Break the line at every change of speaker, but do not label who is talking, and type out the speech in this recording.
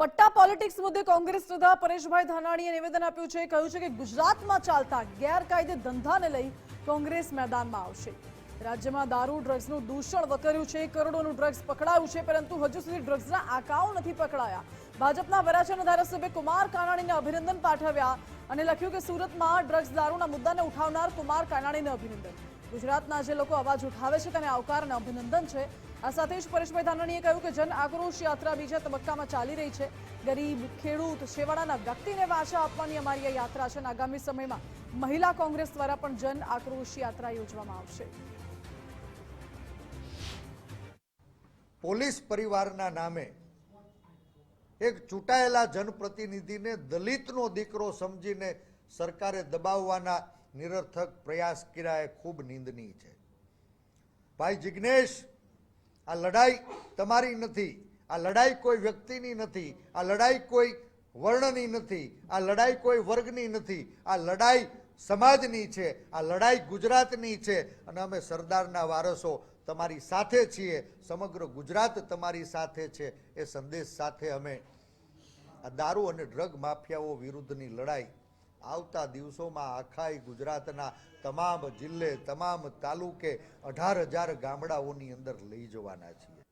પટ્ટા પોલિટિક્સ મુદ્દે કોંગ્રેસ નેતા પરેશભાઈ ધાનાણીએ નિવેદન આપ્યું છે. કહ્યું છે કે ગુજરાતમાં ચાલતા ગેરકાયદે ધંધાને લઈ કોંગ્રેસ મેદાનમાં આવશે. રાજ્યમાં દારૂ ડ્રગ્સનું દૂષણ વકર્યું છે. કરોડોનું ડ્રગ્સ પકડાયું છે, પરંતુ હજુ સુધી ડ્રગ્સના આંકાઓ નથી પકડાયા. ભાજપના વરાછાના ધારાસભ્ય કુમાર કાનાણીને અભિનંદન પાઠવ્યા અને લખ્યું કે સુરતમાં ડ્રગ્સ દારૂના મુદ્દાને ઉઠાવનાર કુમાર કાનાણીને અભિનંદન. ગુજરાતના જે લોકો અવાજ ઉઠાવે છે તેને આવકાર અભિનંદન છે. આ સાથે જ પરેશભાઈ ધાનાણીએ કહ્યું કે જન આક્રોશ યાત્રા બીજા તબક્કામાં ચાલી રહી છે. ગરીબ, ખેડૂત, છેવાડાના વ્યક્તિને વાચા આપવાની અમારી આ યાત્રા છે અને આગામી સમયમાં મહિલા કોંગ્રેસ દ્વારા પણ જન આક્રોશ યાત્રા યોજવામાં આવશે.
પોલીસ પરિવારના નામે એક ચૂંટાયેલા જનપ્રતિનિધિને દલિતનો દીકરો સમજીને સરકારે દબાવવાના નિરર્થક પ્રયાસ કર્યા એ ખૂબ નિંદનીય છે. ભાઈ જિજ્ઞેશ આ લડાઈ તમારી નથી, આ લડાઈ કોઈ વ્યક્તિની નથી, આ લડાઈ કોઈ વર્ણની નથી, આ લડાઈ કોઈ વર્ગની નથી, આ લડાઈ સમાજની છે, આ લડાઈ ગુજરાતની છે અને અમે સરદારના વારસો તમારી સાથે છીએ, સમગ્ર ગુજરાત તમારી સાથે છે એ સંદેશ સાથે અમે આ દારૂ અને ડ્રગ માફિયાઓ વિરુદ્ધની લડાઈ આવતા દિવસોમાં આખાય ગુજરાતના તમામ જિલ્લે, તમામ તાલુકે અઢાર હજાર ગામડાઓની અંદર લઈ જવાના છીએ.